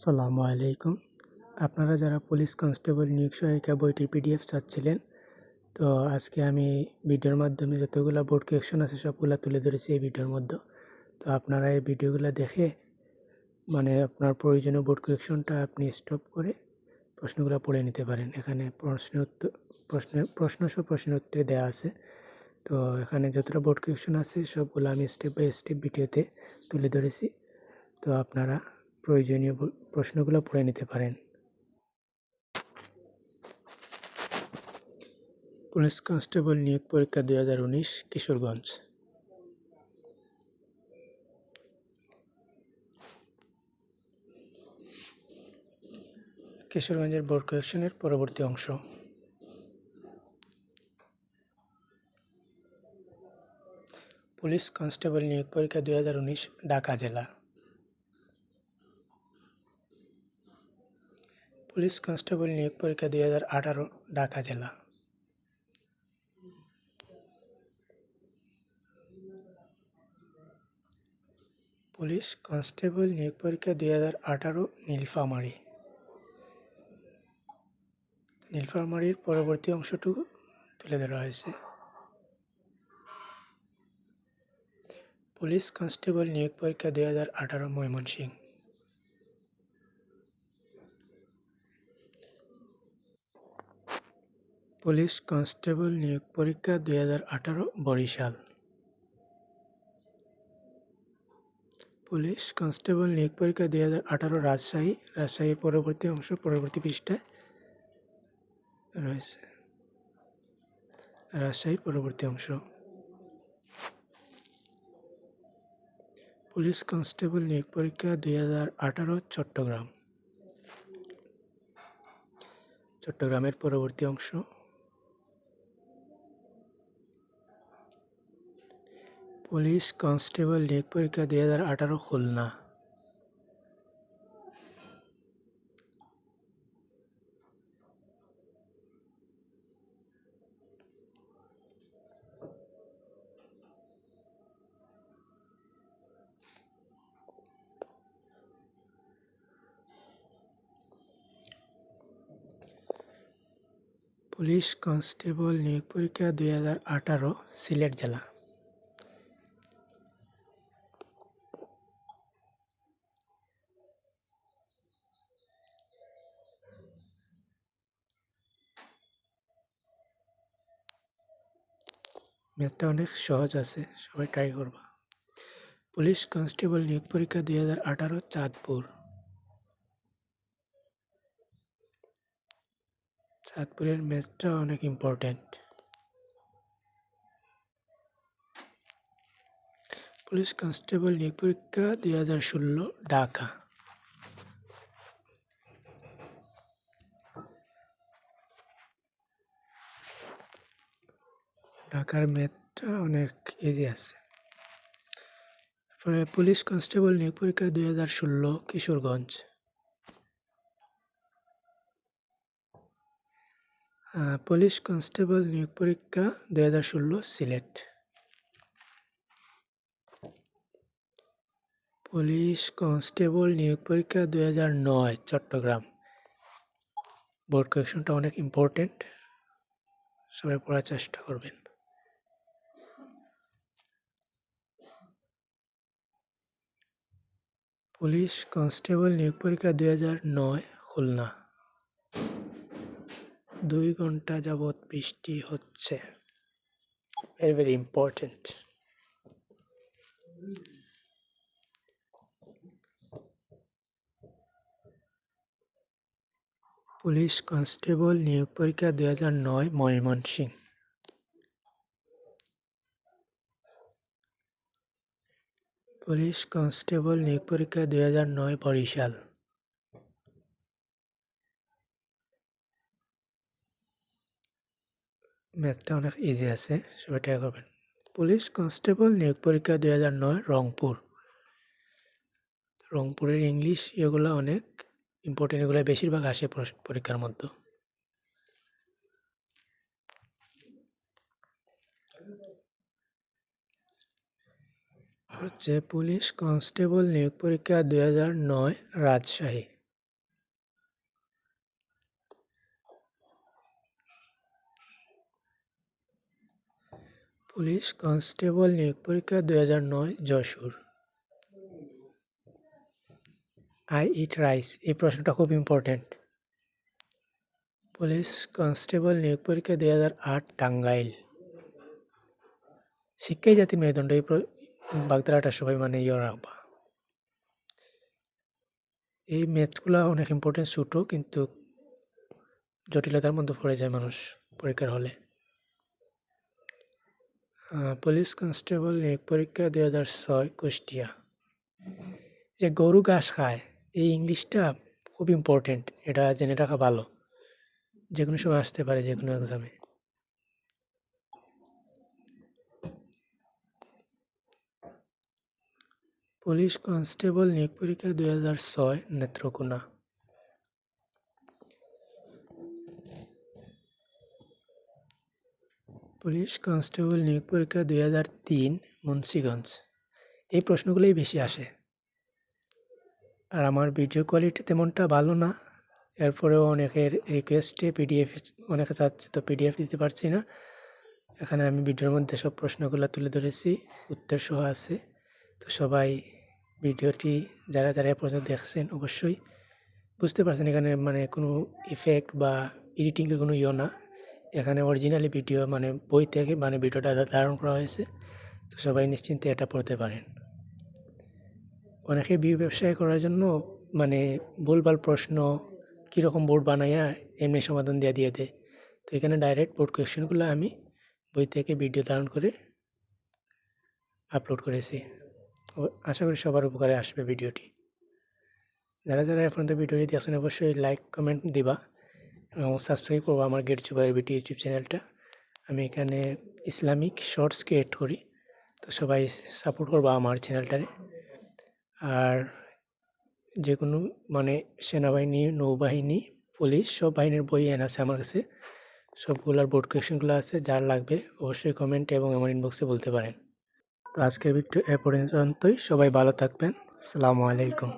সালামু আলাইকুম। আপনারা যারা পুলিশ কনস্টেবল নিয়োগ সহায়িকা বইটির পিডিএফ চাচ্ছিলেন, তো আজকে আমি ভিডিওর মাধ্যমে যতগুলো বোর্ড কোয়েকশন আছে সবগুলো তুলে ধরেছি এই ভিডিওর মধ্যে। তো আপনারা এই ভিডিওগুলো দেখে মানে আপনার প্রয়োজনীয় বোর্ড কোয়েকশনটা আপনি স্টপ করে প্রশ্নগুলো পড়ে নিতে পারেন। এখানে প্রশ্ন উত্তর, প্রশ্ন প্রশ্ন সব প্রশ্নের উত্তর দেওয়া আছে। তো এখানে যতটা বোর্ড কোয়েকশন আছে সবগুলো আমি স্টেপ বাই স্টেপ ভিডিওতে তুলে ধরেছি। তো আপনারা প্রয়োজনীয় প্রশ্নগুলো পড়ে নিতে পারেন। পুলিশ কনস্টেবল নিয়োগ পরীক্ষা দুই হাজার উনিশ, কিশোরগঞ্জ। কিশোরগঞ্জের বোর্ড কালেকশনের পরবর্তী অংশ। পুলিশ কনস্টেবল নিয়োগ পরীক্ষা দুই হাজার উনিশ, ঢাকা জেলা। পুলিশ কনস্টেবল নিয়োগ পরীক্ষা দুই হাজার আঠারো, ঢাকা জেলা। পুলিশ কনস্টেবল নিয়োগ পরীক্ষা দুই হাজার আঠারো, নীলফামারী। নীলফামারীর পরবর্তী অংশটুকু তুলে ধরা হয়েছে। পুলিশ কনস্টেবল নিয়োগ পরীক্ষা দুই হাজার আঠারো, ময়মনসিংহ। পুলিশ কনস্টেবল নিয়োগ পরীক্ষা দুই হাজার আঠারো, বরিশাল। পুলিশ কনস্টেবল নিয়োগ পরীক্ষা দুই হাজার আঠারো, রাজশাহী। রাজশাহীর পরবর্তী অংশ পরবর্তী পৃষ্ঠায় রয়েছে। রাজশাহীর পরবর্তী অংশ। পুলিশ কনস্টেবল নিয়োগ পরীক্ষা দুই হাজার আঠারো, চট্টগ্রাম। চট্টগ্রামের পরবর্তী অংশ। পুলিশ কনস্টেবল নিয়োগ পরীক্ষা দুই হাজার আঠারো খুলনা। পুলিশ কনস্টেবল নিয়োগ পরীক্ষা দুই হাজার আঠারো, সিলেট জেলা। ম্যাথটা অনেক সহজ আছে, সবাই ট্রাই করবা। পুলিশ কনস্টেবল নিয়োগ পরীক্ষা দুই হাজার আঠারো, চাঁদপুর। চাঁদপুরের ম্যাথটা অনেক ইম্পর্ট্যান্ট পুলিশ কনস্টেবল নিয়োগ পরীক্ষা দুই হাজার ষোলো, ঢাকা। ঢাকার ম্যাথটা অনেক ইজি আছে। তারপরে পুলিশ কনস্টেবল নিয়োগ পরীক্ষা দুই হাজার ষোলো, কিশোরগঞ্জ। পুলিশ কনস্টেবল নিয়োগ পরীক্ষা দুই হাজার ষোলো, সিলেট। পুলিশ কনস্টেবল নিয়োগ পরীক্ষা দুই হাজার নয়, চট্টগ্রাম। বোর্ড কালেকশনটা অনেক ইম্পর্টেন্ট সবাই পড়ার চেষ্টা করবেন। পুলিশ কনস্টেবল নিয়োগ পরীক্ষা দুই হাজার নয়, খুলনা। দুই ঘণ্টা যাবৎ বৃষ্টি হচ্ছে। Very very important police constable নিয়োগ পরীক্ষা দুই হাজার নয়, ময়মনসিংহ। পুলিশ কনস্টেবল নিয়োগ পরীক্ষা দুই হাজার নয় বরিশাল। ম্যাথটা অনেক ইজি আছে, সবাই করবেন। পুলিশ কনস্টেবল নিয়োগ পরীক্ষা দুই হাজার নয় রংপুর। রংপুরের ইংলিশ এগুলো অনেক ইম্পর্টেন্ট এগুলো বেশিরভাগ আসে পরীক্ষার মধ্যে। হচ্ছে পুলিশ কনস্টেবল নিয়োগ পরীক্ষা দুই রাজশাহী। পুলিশ কনস্টেবল নিয়োগ পরীক্ষা দুই হাজার নয় যশোর। আই ইট রাইস, এই প্রশ্নটা খুব ইম্পর্টেন্ট। পুলিশ কনস্টেবল নিয়োগ পরীক্ষা দুই হাজার আট টাঙ্গাইল। শিক্ষাই জাতির মেরুদণ্ড, এই বাগধারাটা সবাই মানে ইয়ে রাখবা এই ম্যাথগুলো অনেক ইম্পর্টেন্ট ছোটো কিন্তু জটিলতার মধ্যে পড়ে যায় মানুষ পরীক্ষার হলে। পুলিশ কনস্টেবল নিয়োগ পরীক্ষা দুই হাজার ছয়, কুষ্টিয়া। যে গরু ঘাস খায়, এই ইংলিশটা খুব ইম্পর্টেন্ট এটা জেনে রাখা ভালো। যে কোনো সময় আসতে পারে যে কোনো এক্সামে পুলিশ কনস্টেবল নিয়োগ পরীক্ষা দুই হাজার ছয়, নেত্রকোনা। পুলিশ কনস্টেবল নিয়োগ পরীক্ষা দুই হাজার তিন, মুন্সিগঞ্জ। এই প্রশ্নগুলোই বেশি আসে। আর আমার ভিডিও কোয়ালিটি তেমনটা ভালো না। এরপরেও অনেকের রিকোয়েস্টে পিডিএফ, অনেকে চাচ্ছে তো পিডিএফ দিতে পারছি না। এখানে আমি ভিডিওর মধ্যে সব প্রশ্নগুলো তুলে ধরেছি, উত্তর সহ আছে। তো সবাই ভিডিওটি যারা যারা পর্যন্ত দেখছেন অবশ্যই বুঝতে পারছেন এখানে মানে কোনো ইফেক্ট বা এডিটিংয়ের কোনো ইয়ে না। এখানে অরিজিনালি ভিডিও মানে বই থেকে মানে ভিডিওটা ধারণ করা হয়েছে। তো সবাই নিশ্চিন্তে এটা পড়তে পারেন। অনেকে বিয়ে ব্যবসায় করার জন্য মানে ভুলভাল প্রশ্ন, কীরকম বোর্ড বানাইয়া এমনি সমাধান দিয়ে দিয়ে দেয়। তো এখানে ডাইরেক্ট বোর্ড কোয়েশ্চেনগুলো আমি বই থেকে ভিডিও ধারণ করে আপলোড করেছি। ও আশা করি সবার উপকারে আসবে ভিডিওটি। যারা যারা এখন তো ভিডিওটি দেখছেন অবশ্যই লাইক কমেন্ট দিবা এবং সাবস্ক্রাইব করব আমার গেট চুপার বিটি ইউটিউব চ্যানেলটা আমি এখানে ইসলামিক শর্টস ক্রিয়েট করি, তো সবাই সাপোর্ট করব আমার চ্যানেলটারে আর যে কোনো মানে সেনাবাহিনী, নৌবাহিনী, পুলিশ, সব বাহিনীর বই এনে আছে আমার কাছে। সবগুলোর বোর্ড কোয়েশনগুলো আছে, যার লাগবে অবশ্যই কমেন্ট এবং আমার ইনবক্সে বলতে পারেন। তো আজকের ভিডিও এ পর্যন্তই। সবাই ভালো থাকবেন। সালামু আলাইকুম।